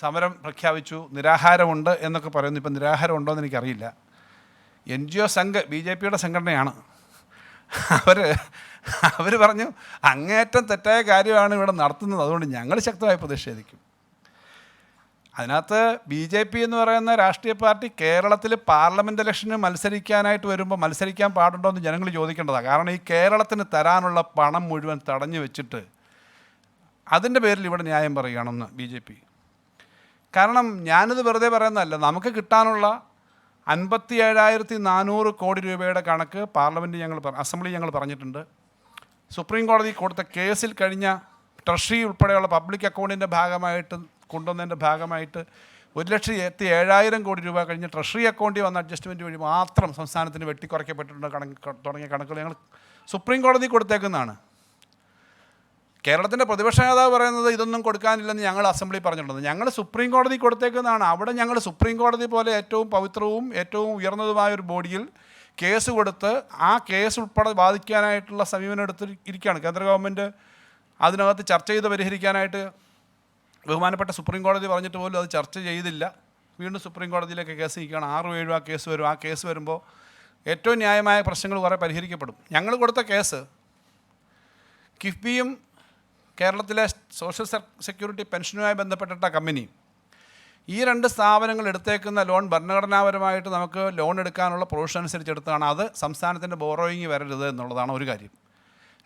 സമരം പ്രഖ്യാപിച്ചു നിരാഹാരമുണ്ട് എന്നൊക്കെ പറയുന്നു. ഇപ്പം നിരാഹാരം ഉണ്ടോ എന്ന് എനിക്കറിയില്ല. എൻ ജി ഒ സംഘ ബി ജെ പിയുടെ സംഘടനയാണ്. അവർ അവർ പറഞ്ഞു അങ്ങേറ്റം തെറ്റായ കാര്യമാണ് ഇവിടെ നടത്തുന്നത്. അതുകൊണ്ട് ഞങ്ങൾ ശക്തമായി പ്രതിഷേധിക്കും. അതിനകത്ത് ബി ജെ പി എന്ന് പറയുന്ന രാഷ്ട്രീയ പാർട്ടി കേരളത്തിൽ പാർലമെന്റ് ഇലക്ഷന് മത്സരിക്കാനായിട്ട് വരുമ്പോൾ മത്സരിക്കാൻ പാടുണ്ടോ എന്ന് ജനങ്ങൾ ചോദിക്കേണ്ടതാണ്. കാരണം ഈ കേരളത്തിന് തരാനുള്ള പണം മുഴുവൻ തടഞ്ഞു വെച്ചിട്ട് അതിന്റെ പേരിൽ ഇവിടെ ന്യായം പറയുകയാണെന്ന് ബി ജെ പി. കാരണം ഞാനിത് വെറുതെ പറയുന്നതല്ല. നമുക്ക് കിട്ടാനുള്ള അൻപത്തി ഏഴായിരത്തി നാനൂറ് കോടി രൂപയുടെ കണക്ക് പാർലമെന്റ് ഞങ്ങൾ അസംബ്ലി ഞങ്ങൾ പറഞ്ഞിട്ടുണ്ട്. സുപ്രീം കോടതി കൊടുത്ത കേസിൽ കഴിഞ്ഞ ട്രഷറി ഉൾപ്പെടെയുള്ള പബ്ലിക് അക്കൗണ്ടിന്റെ ഭാഗമായിട്ട് കൊണ്ടുവന്നതിന്റെ ഭാഗമായിട്ട് ഒരു ലക്ഷത്തി ഏഴായിരം കോടി രൂപ കഴിഞ്ഞ് ട്രഷറി അക്കൗണ്ടിൽ വന്ന അഡ്ജസ്റ്റ്മെന്റ് വഴി മാത്രം സംസ്ഥാനത്തിന് വെട്ടിക്കുറയ്ക്കപ്പെട്ടിട്ടുണ്ട് കണക്ക് തുടങ്ങിയ കണക്കുകൾ ഞങ്ങൾ സുപ്രീം കോടതി കൊടുത്തേക്കുന്നതാണ്. കേരളത്തിന്റെ പ്രതിപക്ഷ നേതാവ് പറയുന്നത് ഇതൊന്നും കൊടുക്കാനില്ലെന്ന് ഞങ്ങൾ അസംബ്ലി പറഞ്ഞിട്ടുണ്ട്. ഞങ്ങൾ സുപ്രീം കോടതി കൊടുത്തേക്കുന്നതാണ്. അവിടെ ഞങ്ങൾ സുപ്രീം കോടതി പോലെ ഏറ്റവും പവിത്രവും ഏറ്റവും ഉയർന്നതുമായ ഒരു ബോഡിയിൽ കേസ് കൊടുത്ത് ആ കേസ് ഉൾപ്പെടെ ബാധിക്കാനായിട്ടുള്ള സമീപനം എടുത്ത് ഇരിക്കുകയാണ് കേന്ദ്ര ഗവൺമെന്റ് അതിനകത്ത് ചർച്ച ചെയ്ത് പരിഹരിക്കാനായിട്ട് ബഹുമാനപ്പെട്ട സുപ്രീം കോടതി പറഞ്ഞിട്ട് പോലും അത് ചർച്ച ചെയ്തില്ല. വീണ്ടും സുപ്രീം കോടതിയിലേക്ക് കേസ് നിൽക്കുകയാണ് ആറും ഏഴും ആ കേസ് വരും. ആ കേസ് വരുമ്പോൾ ഏറ്റവും ന്യായമായ പ്രശ്നങ്ങൾ കുറേ പരിഹരിക്കപ്പെടും. ഞങ്ങൾ കൊടുത്ത കേസ് കിഫ്ബിയും കേരളത്തിലെ സോഷ്യൽ സെക്യൂരിറ്റി പെൻഷനുമായി ബന്ധപ്പെട്ടിട്ട കമ്പനി ഈ രണ്ട് സ്ഥാപനങ്ങൾ എടുത്തേക്കുന്ന ലോൺ ഭരണഘടനാപരമായിട്ട് നമുക്ക് ലോൺ എടുക്കാനുള്ള പ്രൊവിഷൻ അനുസരിച്ച് എടുത്താണ് അത് സംസ്ഥാനത്തിന്റെ ബോറോയിങ് വരരുത് എന്നുള്ളതാണ് ഒരു കാര്യം.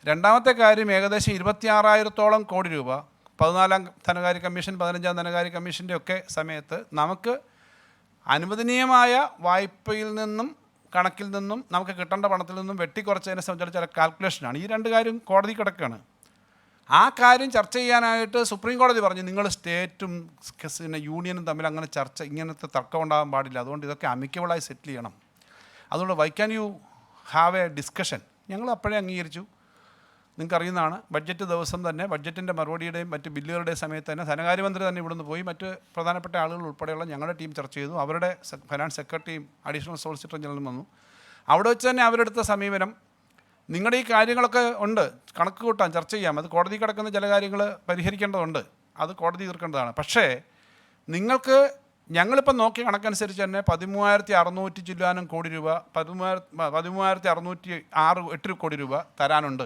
രണ്ടാമത്തെ കാര്യം ഏകദേശം ഇരുപത്തിയാറായിരത്തോളം കോടി രൂപ പതിനാലാം ധനകാര്യ കമ്മീഷൻ പതിനഞ്ചാം ധനകാര്യ കമ്മീഷന്റെ ഒക്കെ സമയത്ത് നമുക്ക് അനുവദനീയമായ വായ്പയിൽ നിന്നും കണക്കിൽ നിന്നും നമുക്ക് കിട്ടേണ്ട പണത്തിൽ നിന്നും വെട്ടിക്കുറച്ചതിനെ സംബന്ധിച്ച കാൽക്കുലേഷനാണ് ഈ രണ്ട് കാര്യം കോടതി കിടക്കുകയാണ് ആ കാര്യം ചർച്ച ചെയ്യാനായിട്ട് സുപ്രീം കോടതി പറഞ്ഞു നിങ്ങൾ സ്റ്റേറ്റും പിന്നെ യൂണിയനും തമ്മിൽ അങ്ങനെ ചർച്ച ഇങ്ങനത്തെ തർക്കം ഉണ്ടാകാൻ പാടില്ല. അതുകൊണ്ട് ഇതൊക്കെ അമിക്കബിളായി സെറ്റിൽ ചെയ്യണം. അതുകൊണ്ട് why can you have a discussion ഞങ്ങൾ അപ്പോഴേ അംഗീകരിച്ചു. നിങ്ങൾക്കറിയുന്നതാണ് ബഡ്ജറ്റ് ദിവസം തന്നെ ബഡ്ജറ്റിന്റെ മറുപടിയുടെയും മറ്റ് ബില്ലുകളുടെയും സമയത്ത് തന്നെ ധനകാര്യമന്ത്രി തന്നെ ഇവിടുന്ന് പോയി മറ്റ് പ്രധാനപ്പെട്ട ആളുകൾ ഉൾപ്പെടെയുള്ള ഞങ്ങളുടെ ടീം ചർച്ച ചെയ്തു. അവരുടെ ഫിനാൻസ് സെക്രട്ടറിയും അഡീഷണൽ സോളിസിറ്റർ ജനറലും വന്നു. അവിടെ വെച്ച് തന്നെ അവരെടുത്ത സമീപനം നിങ്ങളുടെ ഈ കാര്യങ്ങളൊക്കെ ഉണ്ട്. കണക്ക് കൂട്ടാൻ ചർച്ച ചെയ്യാം. അത് കോടതി കിടക്കുന്ന ചില കാര്യങ്ങൾ പരിഹരിക്കേണ്ടതുണ്ട്. അത് കോടതി തീർക്കേണ്ടതാണ്. പക്ഷേ നിങ്ങൾക്ക് ഞങ്ങളിപ്പോൾ നോക്കിയ കണക്കനുസരിച്ച് തന്നെ പതിമൂവായിരത്തി അറുന്നൂറ്റി ചില്ലാനും കോടി രൂപ പതിമൂവായിരത്തി പതിമൂവായിരത്തി അറുന്നൂറ്റി ആറ് എട്ട് കോടി രൂപ തരാനുണ്ട്.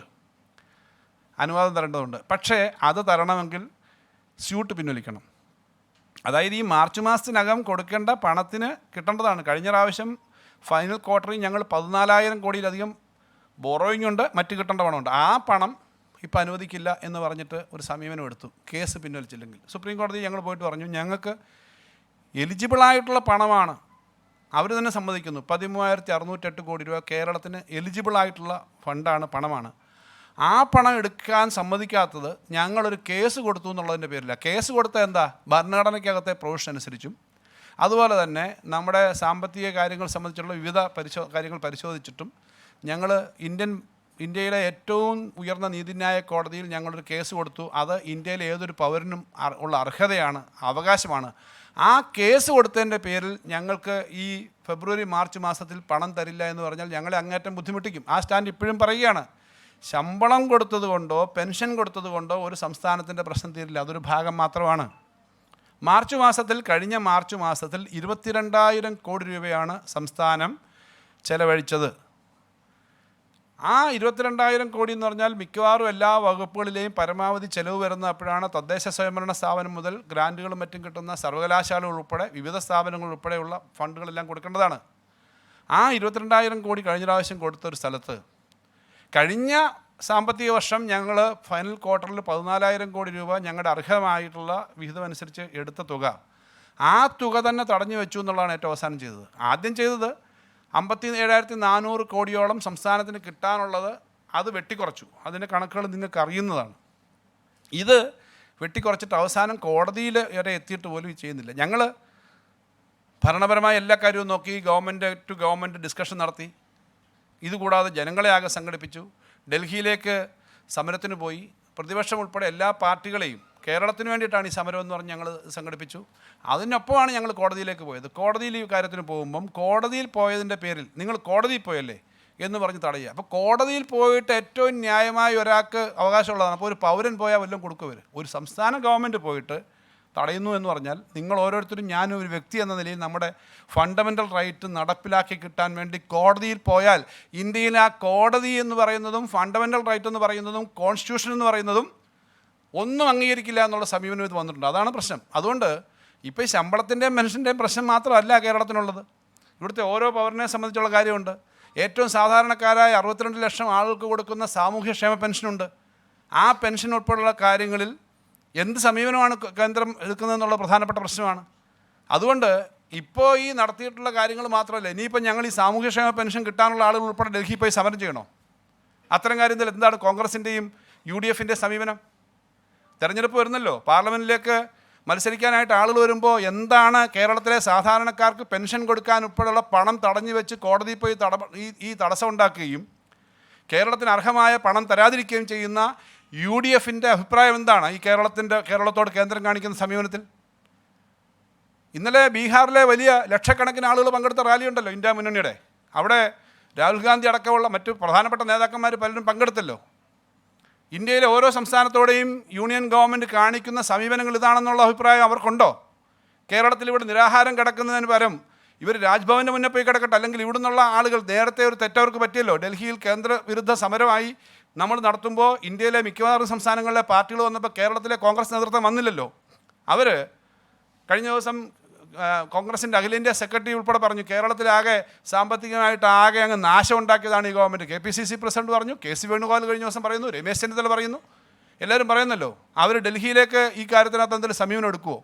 അനുവാദം തരേണ്ടതുണ്ട്. പക്ഷേ അത് തരണമെങ്കിൽ സ്യൂട്ട് പിൻവലിക്കണം. അതായത് ഈ മാർച്ച് മാസത്തിനകം കൊടുക്കേണ്ട പണത്തിന് കിട്ടേണ്ടതാണ്. കഴിഞ്ഞ പ്രാവശ്യം ഫൈനൽ ക്വാർട്ടറിൽ ഞങ്ങൾ പതിനാലായിരം കോടിയിലധികം ബോറോയിങ് ഉണ്ട് മറ്റ് കിട്ടേണ്ട പണമുണ്ട്. ആ പണം ഇപ്പം അനുവദിക്കില്ല എന്ന് പറഞ്ഞിട്ട് ഒരു സമീപനം എടുത്തു. കേസ് പിൻവലിച്ചില്ലെങ്കിൽ. സുപ്രീം കോടതി ഞങ്ങൾ പോയിട്ട് പറഞ്ഞു ഞങ്ങൾക്ക് എലിജിബിളായിട്ടുള്ള പണമാണ്. അവർ തന്നെ സമ്മതിക്കുന്നു. പതിമൂവായിരത്തി അറുന്നൂറ്റെട്ട് കോടി രൂപ കേരളത്തിന് എലിജിബിളായിട്ടുള്ള ഫണ്ടാണ് പണമാണ്. ആ പണം എടുക്കാൻ സമ്മതിക്കാത്തത് ഞങ്ങളൊരു കേസ് കൊടുത്തു എന്നുള്ളതിന്റെ പേരില്ല കേസ് കൊടുത്ത എന്താ? ഭരണഘടനയ്ക്കകത്തെ പ്രൊവിഷൻ അനുസരിച്ചും. അതുപോലെ തന്നെ നമ്മുടെ സാമ്പത്തിക കാര്യങ്ങൾ സംബന്ധിച്ചുള്ള വിവിധ പരിശോ കാര്യങ്ങൾ പരിശോധിച്ചിട്ടും ഞങ്ങൾ ഇന്ത്യൻ ഇന്ത്യയിലെ ഏറ്റവും ഉയർന്ന നീതിന്യായ കോടതിയിൽ ഞങ്ങളൊരു കേസ് കൊടുത്തു. അത് ഇന്ത്യയിലെ ഏതൊരു പൗരനും ഉള്ള അർഹതയാണ് അവകാശമാണ്. ആ കേസ് കൊടുത്തതിന്റെ പേരിൽ ഞങ്ങൾക്ക് ഈ ഫെബ്രുവരി മാർച്ച് മാസത്തിൽ പണം തരില്ല എന്ന് പറഞ്ഞാൽ ഞങ്ങളെ അങ്ങേറ്റം ബുദ്ധിമുട്ടിക്കും. ആ സ്റ്റാൻഡ് ഇപ്പോഴും പറയുകയാണ്. ശമ്പളം കൊടുത്തതുകൊണ്ടോ പെൻഷൻ കൊടുത്തതുകൊണ്ടോ ഒരു സംസ്ഥാനത്തിന്റെ പ്രശ്നം തീരില്ല. അതൊരു ഭാഗം മാത്രമാണ്. മാർച്ച് മാസത്തിൽ കഴിഞ്ഞ മാർച്ച് മാസത്തിൽ ഇരുപത്തിരണ്ടായിരം കോടി രൂപയാണ് സംസ്ഥാനം ചെലവഴിച്ചത്. ആ ഇരുപത്തിരണ്ടായിരം കോടി എന്ന് പറഞ്ഞാൽ മിക്കവാറും എല്ലാ വകുപ്പുകളിലെയും പരമാവധി ചെലവ് വരുന്ന അപ്പോഴാണ് തദ്ദേശ സ്വയംഭരണ സ്ഥാപനം മുതൽ ഗ്രാന്റുകളും മറ്റും കിട്ടുന്ന സർവകലാശാലകൾ ഉൾപ്പെടെ വിവിധ സ്ഥാപനങ്ങൾ ഉൾപ്പെടെയുള്ള ഫണ്ടുകളെല്ലാം കൊടുക്കേണ്ടതാണ്. ആ ഇരുപത്തിരണ്ടായിരം കോടി കഴിഞ്ഞ പ്രാവശ്യം കൊടുത്ത ഒരു സ്ഥലത്ത് കഴിഞ്ഞ സാമ്പത്തിക വർഷം ഞങ്ങൾ ഫൈനൽ ക്വാർട്ടറിൽ പതിനാലായിരം കോടി രൂപ ഞങ്ങളുടെ അർഹമായിട്ടുള്ള വിഹിതമനുസരിച്ച് എടുത്ത തുക. ആ തുക തന്നെ തടഞ്ഞു വെച്ചു എന്നുള്ളതാണ് ഏറ്റവും അവസാനം ചെയ്തത്. ആദ്യം ചെയ്തത് അമ്പത്തി ഏഴായിരത്തി നാനൂറ് കോടിയോളം സംസ്ഥാനത്തിന് കിട്ടാനുള്ളത് അത് വെട്ടിക്കുറച്ചു. അതിന്റെ കണക്കുകൾ നിങ്ങൾക്ക് അറിയുന്നതാണ് ഇത് വെട്ടിക്കുറച്ചിട്ട് അവസാനം കോടതിയിൽ വരെ എത്തിയിട്ട് പോലും ചെയ്യുന്നില്ല. ഞങ്ങൾ ഭരണപരമായ എല്ലാ കാര്യവും നോക്കി ഗവൺമെന്റ് ടു ഗവൺമെന്റ് ഡിസ്കഷൻ നടത്തി. ഇതുകൂടാതെ ജനങ്ങളെ ആകെ സംഘടിപ്പിച്ചു. ഡൽഹിയിലേക്ക് സമരത്തിന് പോയി. പ്രതിപക്ഷം ഉൾപ്പെടെ എല്ലാ പാർട്ടികളെയും കേരളത്തിന് വേണ്ടിയിട്ടാണ് ഈ സമരം എന്ന് പറഞ്ഞ് ഞങ്ങൾ സംഘടിപ്പിച്ചു. അതിനൊപ്പമാണ് ഞങ്ങൾ കോടതിയിലേക്ക് പോയത്. കോടതിയിൽ ഈ കാര്യത്തിന് പോകുമ്പം കോടതിയിൽ പോയതിന്റെ പേരിൽ നിങ്ങൾ കോടതിയിൽ പോയല്ലേ എന്ന് പറഞ്ഞ് തടയുക. അപ്പോൾ കോടതിയിൽ പോയിട്ട് ഏറ്റവും ന്യായമായി ഒരാൾക്ക് അവകാശമുള്ളതാണ്. അപ്പോൾ ഒരു പൗരൻ പോയാൽ വല്ലതും കൊടുക്കും ഇവർ ഒരു സംസ്ഥാന ഗവൺമെന്റ് പോയിട്ട് തടയുന്നു എന്ന് പറഞ്ഞാൽ നിങ്ങൾ ഓരോരുത്തരും ഞാനും ഒരു വ്യക്തി എന്ന നിലയിൽ നമ്മുടെ ഫണ്ടമെന്റൽ റൈറ്റ് നടപ്പിലാക്കി കിട്ടാൻ വേണ്ടി കോടതിയിൽ പോയാൽ ഇന്ത്യയിൽ ആ കോടതി എന്ന് പറയുന്നതും ഫണ്ടമെന്റൽ റൈറ്റ് എന്ന് പറയുന്നതും കോൺസ്റ്റിറ്റ്യൂഷൻ എന്ന് പറയുന്നതും ഒന്നും അംഗീകരിക്കില്ല എന്നുള്ള സമീപനം ഇത് വന്നിട്ടുണ്ട്. അതാണ് പ്രശ്നം. അതുകൊണ്ട് ഇപ്പോൾ ഈ ശമ്പളത്തിന്റെയും മനുഷ്യന്റെയും പ്രശ്നം മാത്രമല്ല കേരളത്തിനുള്ളത്. ഇവിടുത്തെ ഓരോ പൗരനെ സംബന്ധിച്ചുള്ള കാര്യമുണ്ട്. ഏറ്റവും സാധാരണക്കാരായ അറുപത്തിരണ്ട് ലക്ഷം ആളുകൾക്ക് കൊടുക്കുന്ന സാമൂഹ്യക്ഷേമ പെൻഷനുണ്ട്. ആ പെൻഷൻ ഉൾപ്പെടെയുള്ള കാര്യങ്ങളിൽ എന്ത് സമീപനമാണ് കേന്ദ്രം എടുക്കുന്നതെന്നുള്ള പ്രധാനപ്പെട്ട പ്രശ്നമാണ്. അതുകൊണ്ട് ഇപ്പോൾ ഈ നടത്തിയിട്ടുള്ള കാര്യങ്ങൾ മാത്രമല്ല ഇനിയിപ്പോൾ ഞങ്ങൾ ഈ സാമൂഹ്യക്ഷേമ പെൻഷൻ കിട്ടാനുള്ള ആളുകൾ ഉൾപ്പെടെ ഡൽഹിയിൽ പോയി സമരം ചെയ്യണോ? അത്തരം കാര്യത്തിൽ എന്താണ് കോൺഗ്രസിന്റെയും യു ഡി എഫിന്റെ സമീപനം? തെരഞ്ഞെടുപ്പ് വരുന്നല്ലോ. പാർലമെന്റിലേക്ക് മത്സരിക്കാനായിട്ട് ആളുകൾ വരുമ്പോൾ എന്താണ് കേരളത്തിലെ സാധാരണക്കാർക്ക് പെൻഷൻ കൊടുക്കാൻ ഉൾപ്പെടെയുള്ള പണം തടഞ്ഞു വെച്ച് കോടതിയിൽ പോയി തട ഈ ഈ തടസ്സം ഉണ്ടാക്കുകയും കേരളത്തിന് അർഹമായ പണം തരാതിരിക്കുകയും ചെയ്യുന്ന യു ഡി എഫിന്റെ അഭിപ്രായം എന്താണ്? ഈ കേരളത്തിന്റെ കേരളത്തോട് കേന്ദ്രം കാണിക്കുന്ന സമീപനത്തിൽ? ഇന്നലെ ബീഹാറിലെ വലിയ ലക്ഷക്കണക്കിന് ആളുകൾ പങ്കെടുത്ത റാലി ഉണ്ടല്ലോ ഇന്ത്യ മുന്നണിയുടെ. അവിടെ രാഹുൽ ഗാന്ധി അടക്കമുള്ള മറ്റു പ്രധാനപ്പെട്ട നേതാക്കന്മാർ പലരും പങ്കെടുത്തല്ലോ. ഇന്ത്യയിലെ ഓരോ സംസ്ഥാനത്തോടെയും യൂണിയൻ ഗവൺമെന്റ് കാണിക്കുന്ന സമീപനങ്ങൾ ഇതാണെന്നുള്ള അഭിപ്രായം അവർക്കുണ്ടോ? കേരളത്തിൽ ഇവിടെ നിരാഹാരം കിടക്കുന്നതിന് പരം ഇവർ രാജ്ഭവന്റെ മുന്നേ പോയി കിടക്കട്ടെ അല്ലെങ്കിൽ ഇവിടെ നിന്നുള്ള ആളുകൾ നേരത്തെ ഒരു തെറ്റവർക്ക് പറ്റിയല്ലോ? ഡൽഹിയിൽ കേന്ദ്ര വിരുദ്ധ സമരമായി നമ്മൾ നടത്തുമ്പോൾ ഇന്ത്യയിലെ മിക്കവാറും സംസ്ഥാനങ്ങളിലെ പാർട്ടികൾ വന്നപ്പോൾ കേരളത്തിലെ കോൺഗ്രസ് നേതൃത്വം വന്നില്ലല്ലോ. അവർ കഴിഞ്ഞ ദിവസം കോൺഗ്രസിന്റെ അഖിലേന്ത്യാ സെക്രട്ടറി ഉൾപ്പെടെ പറഞ്ഞു കേരളത്തിലാകെ സാമ്പത്തികമായിട്ട് ആകെ അങ്ങ് നാശം ഉണ്ടാക്കിയതാണ് ഈ government K P C C president പറഞ്ഞു കെ സി വേണുഗോപാൽ കഴിഞ്ഞ ദിവസം പറയുന്നു രമേശ് ചെന്നിത്തല പറയുന്നു. എല്ലാവരും പറയുന്നല്ലോ അവർ ഡൽഹിയിലേക്ക് ഈ കാര്യത്തിനകത്ത് എന്തെങ്കിലും സമീപനം എടുക്കുമോ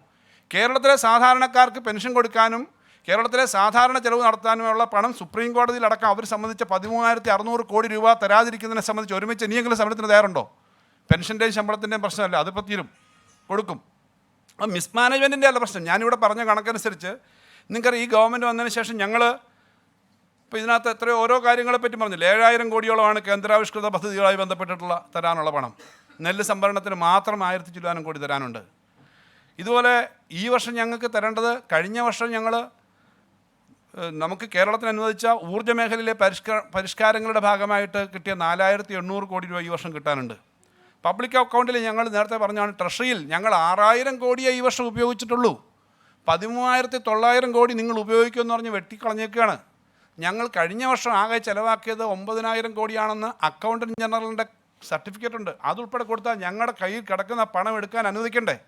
കേരളത്തിലെ സാധാരണക്കാർക്ക് പെൻഷൻ കൊടുക്കാനും കേരളത്തിലെ സാധാരണ ചെലവ് നടത്താനുമുള്ള പണം സുപ്രീം കോടതിയിൽ അടക്കം അവർ സംബന്ധിച്ച പതിമൂവായിരത്തി അറുന്നൂറ് കോടി രൂപ തരാതിരിക്കുന്നതിനെ സംബന്ധിച്ച് ഒരുമിച്ച് ഇനിയെങ്കിലും സമരത്തിന് തയ്യാറുണ്ടോ? പെൻഷന്റെയും ശമ്പളത്തിന്റെയും പ്രശ്നമല്ല അതിപ്പോൾ തീരും കൊടുക്കും. അപ്പം മിസ്മാനേജ്മെന്റിന്റെ അല്ല പ്രശ്നം. ഞാനിവിടെ പറഞ്ഞ കണക്കനുസരിച്ച് നിങ്ങൾക്കറി ഈ ഗവൺമെന്റ് വന്നതിന് ശേഷം ഞങ്ങൾ ഇപ്പോൾ ഇതിനകത്ത് എത്രയോ ഓരോ കാര്യങ്ങളെ പറ്റി പറഞ്ഞില്ല? ഏഴായിരം കോടിയോളമാണ് കേന്ദ്രാവിഷ്കൃത പദ്ധതികളുമായി ബന്ധപ്പെട്ടിട്ടുള്ള തരാനുള്ള പണം. നെല്ല് സംഭരണത്തിന് മാത്രം ആയിരത്തി ചില്ലാനം കോടി തരാനുണ്ട്. ഇതുപോലെ ഈ വർഷം ഞങ്ങൾക്ക് തരേണ്ടത് കഴിഞ്ഞ വർഷം ഞങ്ങൾ നമുക്ക് കേരളത്തിന് അനുവദിച്ച ഊർജ മേഖലയിലെ പരിഷ്കാര പരിഷ്കാരങ്ങളുടെ ഭാഗമായിട്ട് കിട്ടിയ നാലായിരത്തി എണ്ണൂറ് കോടി രൂപ ഈ വർഷം കിട്ടാനുണ്ട്. പബ്ലിക് അക്കൗണ്ടിൽ ഞങ്ങൾ നേരത്തെ പറഞ്ഞാണ് ട്രഷറിയിൽ ഞങ്ങൾ ആറായിരം കോടിയേ ഈ വർഷം ഉപയോഗിച്ചിട്ടുള്ളൂ. പതിമൂവായിരത്തി തൊള്ളായിരം കോടി നിങ്ങൾ ഉപയോഗിക്കുമെന്ന് പറഞ്ഞ് വെട്ടിക്കളഞ്ഞേക്കുകയാണ് ഞങ്ങൾ കഴിഞ്ഞ വർഷം ആകെ ചിലവാക്കിയത് ഒമ്പതിനായിരം കോടിയാണെന്ന് അക്കൗണ്ടന്റ് ജനറലിന്റെ സർട്ടിഫിക്കറ്റ് ഉണ്ട്. അതുൾപ്പെടെ കൊടുത്താൽ ഞങ്ങളുടെ കയ്യിൽ കിടക്കുന്ന പണം എടുക്കാൻ അനുവദിക്കണ്ടേ?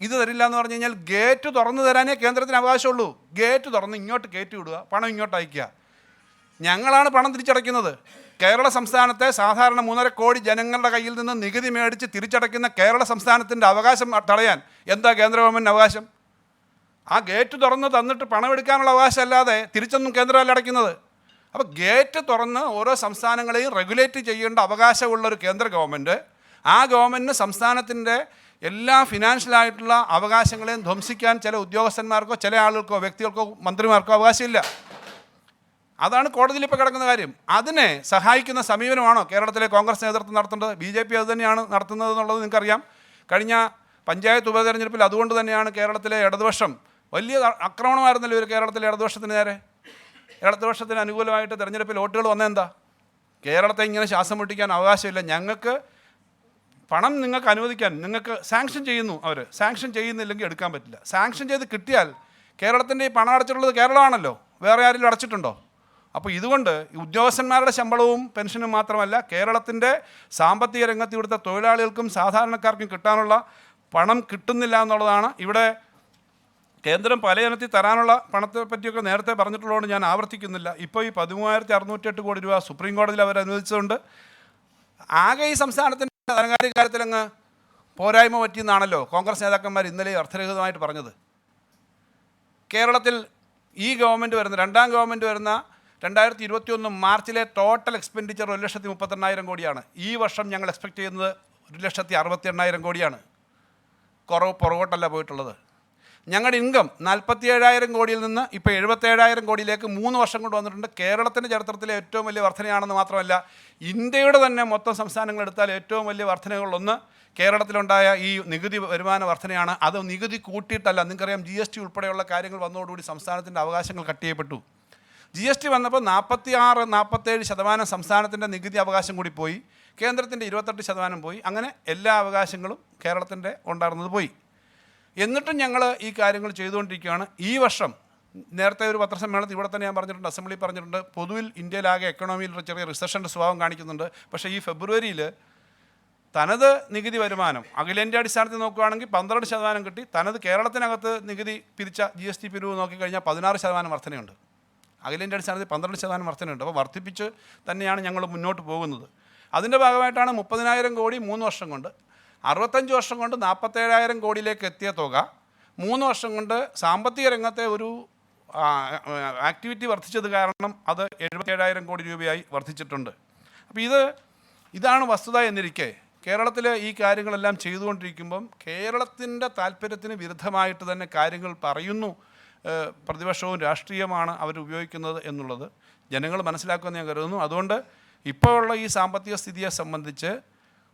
ഇത് തരില്ല എന്ന് പറഞ്ഞു കഴിഞ്ഞാൽ ഗേറ്റ് തുറന്നു തരാനേ കേന്ദ്രത്തിന് അവകാശമുള്ളൂ. ഗേറ്റ് തുറന്ന് ഇങ്ങോട്ട് കയറ്റി വിടുക പണം ഇങ്ങോട്ട് അയക്കുക. ഞങ്ങളാണ് പണം തിരിച്ചടയ്ക്കുന്നത്. കേരള സംസ്ഥാനത്തെ സാധാരണ മൂന്നര കോടി ജനങ്ങളുടെ കയ്യിൽ നിന്ന് നികുതി മേടിച്ച് തിരിച്ചടയ്ക്കുന്ന കേരള സംസ്ഥാനത്തിന്റെ അവകാശം തടയാൻ എന്താ കേന്ദ്ര ഗവൺമെന്റ് അവകാശം? ആ ഗേറ്റ് തുറന്ന് തന്നിട്ട് പണമെടുക്കാനുള്ള അവകാശമല്ലാതെ തിരിച്ചൊന്നും കേന്ദ്രമല്ല അടയ്ക്കുന്നത്. അപ്പോൾ ഗേറ്റ് തുറന്ന് ഓരോ സംസ്ഥാനങ്ങളെയും റെഗുലേറ്റ് ചെയ്യേണ്ട അവകാശമുള്ള ഒരു കേന്ദ്ര ഗവൺമെന്റ് ആ ഗവൺമെന്റിന് സംസ്ഥാനത്തിന്റെ എല്ലാ ഫിനാൻഷ്യലായിട്ടുള്ള അവകാശങ്ങളെയും ധ്വംസിക്കാൻ ചില ഉദ്യോഗസ്ഥന്മാർക്കോ ചില ആളുകൾക്കോ വ്യക്തികൾക്കോ മന്ത്രിമാർക്കോ അവകാശമില്ല. അതാണ് കോടതിയിൽ ഇപ്പോൾ കിടക്കുന്ന കാര്യം. അതിനെ സഹായിക്കുന്ന സമീപനമാണോ കേരളത്തിലെ കോൺഗ്രസ് നേതൃത്വം നടത്തേണ്ടത്? ബി ജെ പി അത് തന്നെയാണ് നടത്തുന്നത് എന്നുള്ളത് നിങ്ങൾക്കറിയാം. കഴിഞ്ഞ പഞ്ചായത്ത് ഉപതെരഞ്ഞെടുപ്പിൽ അതുകൊണ്ട് തന്നെയാണ് കേരളത്തിലെ ഇടതുപക്ഷം വലിയ ആക്രമണമായിരുന്നല്ലോ ഒരു കേരളത്തിലെ ഇടതുപക്ഷത്തിന് നേരെ. ഇടതുപക്ഷത്തിന് അനുകൂലമായിട്ട് തെരഞ്ഞെടുപ്പിൽ വോട്ടുകൾ വന്നെന്താ? കേരളത്തെ ഇങ്ങനെ ശ്വാസം മുട്ടിക്കാൻ അവകാശമില്ല. ഞങ്ങൾക്ക് പണം നിങ്ങൾക്ക് അനുവദിക്കാൻ നിങ്ങൾക്ക് സാങ്ഷൻ ചെയ്യുന്നു അവർ സാങ്ഷൻ ചെയ്യുന്നില്ലെങ്കിൽ എടുക്കാൻ പറ്റില്ല. സാങ്ഷൻ ചെയ്ത് കിട്ടിയാൽ കേരളത്തിന്റെ ഈ പണം അടച്ചിട്ടുള്ളത് കേരളമാണല്ലോ. വേറെ ആരെങ്കിലും അടച്ചിട്ടുണ്ടോ? അപ്പോൾ ഇതുകൊണ്ട് ഉദ്യോഗസ്ഥന്മാരുടെ ശമ്പളവും പെൻഷനും മാത്രമല്ല കേരളത്തിന്റെ സാമ്പത്തിക രംഗത്ത് ഇവിടുത്തെ തൊഴിലാളികൾക്കും സാധാരണക്കാർക്കും കിട്ടാനുള്ള പണം കിട്ടുന്നില്ല എന്നുള്ളതാണ് ഇവിടെ കേന്ദ്രം പലയിനത്തിൽ തരാനുള്ള പണത്തെ പറ്റിയൊക്കെ നേരത്തെ പറഞ്ഞിട്ടുള്ളതുകൊണ്ട് ഞാൻ ആവർത്തിക്കുന്നില്ല. ഇപ്പോൾ ഈ പതിമൂവായിരത്തി അറുന്നൂറ്റെട്ട് കോടി രൂപ സുപ്രീം കോടതിയിൽ അവർ അനുവദിച്ചതുകൊണ്ട് ആകെ ഈ സംസ്ഥാനത്തിന്റെ ധനകാര്യ കാര്യത്തിൽ അങ്ങ് പോരായ്മ പറ്റിയെന്നാണല്ലോ കോൺഗ്രസ് നേതാക്കന്മാർ ഇന്നലെ അർത്ഥരഹിതമായിട്ട് പറഞ്ഞത്. കേരളത്തിൽ ഈ ഗവൺമെന്റ് വരുന്ന രണ്ടാം ഗവൺമെന്റ് വരുന്ന രണ്ടായിരത്തി ഇരുപത്തി ഒന്ന് മാർച്ചിലെ ടോട്ടൽ എക്സ്പെൻഡിച്ചർ ഒരു ലക്ഷത്തി മുപ്പത്തെണ്ണായിരം കോടിയാണ്. ഈ വർഷം ഞങ്ങൾ എക്സ്പെക്ട് ചെയ്യുന്നത് ഒരു ലക്ഷത്തി അറുപത്തി എണ്ണായിരം കോടിയാണ്. കുറവ് പുറകോട്ടല്ല പോയിട്ടുള്ളത്. ഞങ്ങളുടെ ഇൻകം നാൽപ്പത്തി ഏഴായിരം കോടിയിൽ നിന്ന് ഇപ്പോൾ എഴുപത്തേഴായിരം കോടിയിലേക്ക് മൂന്ന് വർഷം കൊണ്ട് വന്നിട്ടുണ്ട്. കേരളത്തിന്റെ ചരിത്രത്തിലെ ഏറ്റവും വലിയ വർധനയാണെന്ന് മാത്രമല്ല ഇന്ത്യയുടെ തന്നെ മൊത്തം സംസ്ഥാനങ്ങൾ എടുത്താൽ ഏറ്റവും വലിയ വർധനകളിലൊന്ന് കേരളത്തിലുണ്ടായ ഈ നികുതി വരുമാന വർധനയാണ്. അത് നികുതി കൂട്ടിയിട്ടല്ല നിങ്ങൾക്കറിയാം ജി എസ് ടി ഉൾപ്പെടെയുള്ള കാര്യങ്ങൾ വന്നതോടുകൂടി സംസ്ഥാനത്തിന്റെ അവകാശങ്ങൾ കട്ട് ചെയ്യപ്പെട്ടു. ജി എസ് ടി വന്നപ്പോൾ നാൽപ്പത്തി ആറ് നാൽപ്പത്തേഴ് ശതമാനം സംസ്ഥാനത്തിന്റെ നികുതി അവകാശം കൂടി പോയി. കേന്ദ്രത്തിന്റെ ഇരുപത്തെട്ട് ശതമാനം പോയി. അങ്ങനെ എല്ലാ അവകാശങ്ങളും കേരളത്തിന്റെ ഉണ്ടായിരുന്നത് പോയി. എന്നിട്ടും ഞങ്ങൾ ഈ കാര്യങ്ങൾ ചെയ്തുകൊണ്ടിരിക്കുകയാണ്. ഈ വർഷം നേരത്തെ ഒരു പത്രസമ്മേളനത്തിൽ ഇവിടെ തന്നെ ഞാൻ പറഞ്ഞിട്ടുണ്ട് അസംബ്ലി പറഞ്ഞിട്ടുണ്ട്. പൊതുവിൽ ഇന്ത്യയിലാകെ എക്കണോമിയിൽ ഒരു ചെറിയ റിസഷന്റെ സ്വഭാവം കാണിക്കുന്നുണ്ട്. പക്ഷേ ഈ ഫെബ്രുവരിയിൽ തനത് നികുതി വരുമാനം അഖിലേന്ത്യാ അടിസ്ഥാനത്തിൽ നോക്കുകയാണെങ്കിൽ പന്ത്രണ്ട് ശതമാനം കിട്ടി. തനത് കേരളത്തിനകത്ത് നികുതി പിരിച്ച ജി എസ് ടി പിരിവ് നോക്കിക്കഴിഞ്ഞാൽ പതിനാറ് ശതമാനം വർധനയുണ്ട്. അഖിലേന്ത്യാ അടിസ്ഥാനത്തിൽ പന്ത്രണ്ട് ശതമാനം വർധനയുണ്ട്. അപ്പോൾ വർദ്ധിപ്പിച്ച് തന്നെയാണ് ഞങ്ങൾ മുന്നോട്ട് പോകുന്നത്. അതിന്റെ ഭാഗമായിട്ടാണ് മുപ്പതിനായിരം കോടി മൂന്ന് വർഷം കൊണ്ട് അറുപത്തഞ്ച് വർഷം കൊണ്ട് നാൽപ്പത്തേഴായിരം കോടിയിലേക്ക് എത്തിയ തുക. മൂന്ന് വർഷം കൊണ്ട് സാമ്പത്തിക രംഗത്തെ ഒരു ആക്ടിവിറ്റി വർദ്ധിച്ചത് കാരണം അത് എഴുപത്തേഴായിരം കോടി രൂപയായി വർദ്ധിച്ചിട്ടുണ്ട്. അപ്പോൾ ഇത് ഇതാണ് വസ്തുത എന്നിരിക്കെ കേരളത്തിൽ ഈ കാര്യങ്ങളെല്ലാം ചെയ്തുകൊണ്ടിരിക്കുമ്പം കേരളത്തിന്റെ താല്പര്യത്തിന് വിരുദ്ധമായിട്ട് തന്നെ കാര്യങ്ങൾ പറയുന്നു പ്രതിപക്ഷവും രാഷ്ട്രീയമാണ് അവർ ഉപയോഗിക്കുന്നത് എന്നുള്ളത് ജനങ്ങൾ മനസ്സിലാക്കുമെന്ന് ഞാൻ കരുതുന്നു. അതുകൊണ്ട് ഇപ്പോൾ ഉള്ള ഈ സാമ്പത്തിക സ്ഥിതിയെ സംബന്ധിച്ച്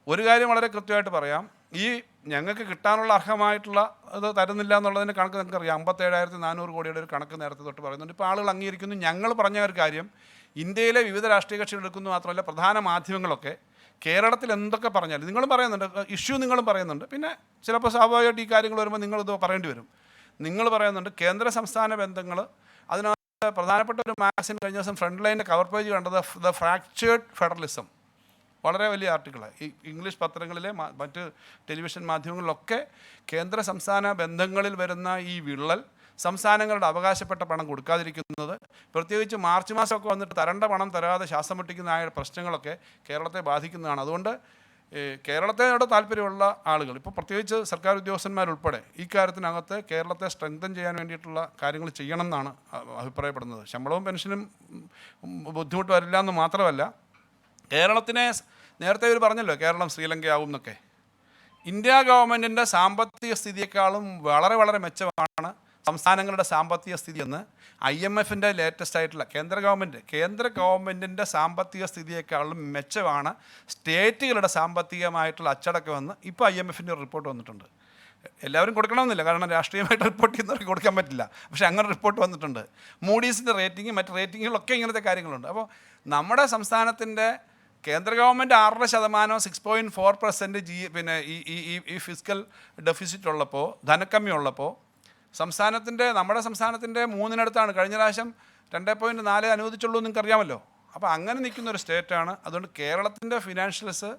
ഒരു കാര്യം വളരെ കൃത്യമായിട്ട് പറയാം. ഈ ഞങ്ങൾക്ക് കിട്ടാനുള്ള അർഹമായിട്ടുള്ള അത് തരുന്നില്ല എന്നുള്ളതിന്റെ കണക്ക് നിങ്ങൾക്ക് അറിയാം അമ്പത്തേഴായിരത്തി നാനൂറ് കോടിയുടെ ഒരു കണക്ക് നേരത്തെ തൊട്ട് പറയുന്നുണ്ട്. ഇപ്പോൾ ആളുകൾ അംഗീകരിക്കുന്നു. ഞങ്ങൾ പറഞ്ഞ ഒരു കാര്യം ഇന്ത്യയിലെ വിവിധ രാഷ്ട്രീയ കക്ഷികൾ എടുക്കുന്നു മാത്രമല്ല പ്രധാന മാധ്യമങ്ങളൊക്കെ കേരളത്തിൽ എന്തൊക്കെ പറഞ്ഞാലും നിങ്ങളും പറയുന്നുണ്ട്. ഇഷ്യൂ നിങ്ങളും പറയുന്നുണ്ട്. പിന്നെ ചിലപ്പോൾ സ്വാഭാവികമായിട്ട് ഈ കാര്യങ്ങൾ വരുമ്പോൾ നിങ്ങളിത് പറയേണ്ടി വരും. നിങ്ങൾ പറയുന്നുണ്ട് കേന്ദ്ര സംസ്ഥാന ബന്ധങ്ങൾ. അതിനകത്ത് പ്രധാനപ്പെട്ട ഒരു മാഗസിൻ കഴിഞ്ഞ ദിവസം ഫ്രണ്ട് ലൈന്റെ കവർ പേജ് കണ്ടത് ദ ഫ്രാക്ചേർഡ് ഫെഡറലിസം വളരെ വലിയ ആർട്ടിക്കിളാണ് ഈ ഇംഗ്ലീഷ് പത്രങ്ങളിലെ മറ്റ് ടെലിവിഷൻ മാധ്യമങ്ങളിലൊക്കെ കേന്ദ്ര സംസ്ഥാന ബന്ധങ്ങളിൽ വരുന്ന ഈ വിള്ളൽ സംസ്ഥാനങ്ങളുടെ അവകാശപ്പെട്ട പണം കൊടുക്കാതിരിക്കുന്നത് പ്രത്യേകിച്ച് മാർച്ച് മാസമൊക്കെ വന്നിട്ട് തരണ്ട പണം തരാതെ ശ്വാസം മുട്ടിക്കുന്ന ആയ പ്രശ്നങ്ങളൊക്കെ കേരളത്തെ ബാധിക്കുന്നതാണ്. അതുകൊണ്ട് കേരളത്തിനോട് താല്പര്യമുള്ള ആളുകൾ ഇപ്പോൾ പ്രത്യേകിച്ച് സർക്കാർ ഉദ്യോഗസ്ഥന്മാരുൾപ്പെടെ ഈ കാര്യത്തിനകത്ത് കേരളത്തെ സ്ട്രെങ്തൻ ചെയ്യാൻ വേണ്ടിയിട്ടുള്ള കാര്യങ്ങൾ ചെയ്യണം എന്നാണ് അഭിപ്രായപ്പെടുന്നത്. ശമ്പളവും പെൻഷനും ബുദ്ധിമുട്ട് വരില്ല എന്ന് മാത്രമല്ല കേരളത്തിനെ നേരത്തെ ഇവർ പറഞ്ഞല്ലോ കേരളം ശ്രീലങ്കയാവും എന്നൊക്കെ. ഇന്ത്യ ഗവൺമെന്റിന്റെ സാമ്പത്തിക സ്ഥിതിയേക്കാളും വളരെ വളരെ മെച്ചമാണ് സംസ്ഥാനങ്ങളുടെ സാമ്പത്തിക സ്ഥിതി എന്ന് ഐ എം എഫിന്റെ ലേറ്റസ്റ്റ് ആയിട്ടുള്ള കേന്ദ്ര ഗവൺമെന്റ് കേന്ദ്ര ഗവൺമെന്റിന്റെ സാമ്പത്തിക സ്ഥിതിയേക്കാളും മെച്ചമാണ് സ്റ്റേറ്റുകളുടെ സാമ്പത്തികമായിട്ടുള്ള അച്ചടക്കമെന്ന് ഇപ്പോൾ ഐ എം എഫിന്റെ റിപ്പോർട്ട് വന്നിട്ടുണ്ട്. എല്ലാവരും കൊടുക്കണമെന്നില്ല കാരണം രാഷ്ട്രീയമായിട്ട് റിപ്പോർട്ട് ചെയ്യുന്നവർക്ക് കൊടുക്കാൻ പറ്റില്ല. പക്ഷേ അങ്ങനെ റിപ്പോർട്ട് വന്നിട്ടുണ്ട്. മൂഡീസിന്റെ റേറ്റിംഗ് മറ്റ് റേറ്റിങ്ങുകളൊക്കെ ഇങ്ങനത്തെ കാര്യങ്ങളുണ്ട്. അപ്പോൾ നമ്മുടെ സംസ്ഥാനത്തിന്റെ കേന്ദ്ര ഗവൺമെന്റ് ആറര ശതമാനം six point four percent G പിന്നെ ഈ ഈ ഈ ഫിസിക്കൽ ഡെഫിസിറ്റ് ഉള്ളപ്പോൾ ധനക്കമ്മി ഉള്ളപ്പോൾ സംസ്ഥാനത്തിന്റെ നമ്മുടെ സംസ്ഥാനത്തിന്റെ മൂന്നിനടുത്താണ്. കഴിഞ്ഞ പ്രാവശ്യം രണ്ട് പോയിന്റ് നാല് അനുവദിച്ചുള്ളൂ നിങ്ങൾക്കറിയാമല്ലോ. അപ്പോൾ അങ്ങനെ നിൽക്കുന്ന ഒരു സ്റ്റേറ്റാണ്. അതുകൊണ്ട് കേരളത്തിന്റെ ഫിനാൻഷ്യൽസ്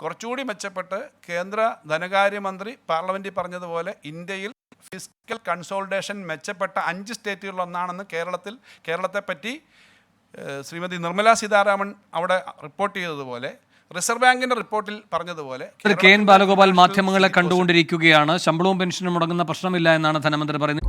കുറച്ചുകൂടി മെച്ചപ്പെട്ട് കേന്ദ്ര ധനകാര്യമന്ത്രി പാർലമെന്റിൽ പറഞ്ഞതുപോലെ ഇന്ത്യയിൽ ഫിസിക്കൽ കൺസോൾട്ടേഷൻ മെച്ചപ്പെട്ട അഞ്ച് സ്റ്റേറ്റുകളിലൊന്നാണെന്ന് കേരളത്തിൽ കേരളത്തെപ്പറ്റി ശ്രീമതി നിർമ്മലാ സീതാരാമൻ അവിടെ റിപ്പോർട്ട് ചെയ്തതുപോലെ റിസർവ് ബാങ്കിന്റെ റിപ്പോർട്ടിൽ പറഞ്ഞതുപോലെ കെ എൻ ബാലഗോപാൽ മാധ്യമങ്ങളെ കണ്ടുകൊണ്ടിരിക്കുകയാണ്. ശമ്പളവും പെൻഷനും മുടങ്ങുന്ന പ്രശ്നമില്ല എന്നാണ് ധനമന്ത്രി പറയുന്നത്.